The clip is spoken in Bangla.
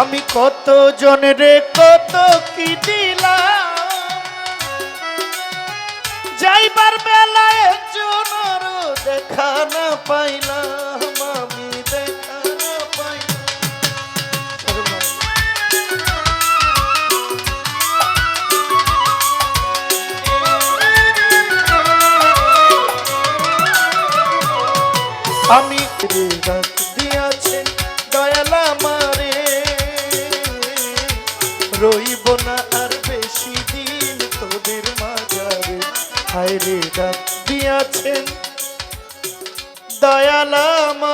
আমি কত জনের কত কি দিলাম? যাইবার বেলায় একজনের দেখা না পাইলাম, আমি দেখা না পাইলাম। দয়ালা রইব না আর বেশি দিন তোদের মাঝারে। হায় রে ডাক দিয়াছেন। দয়ালা মা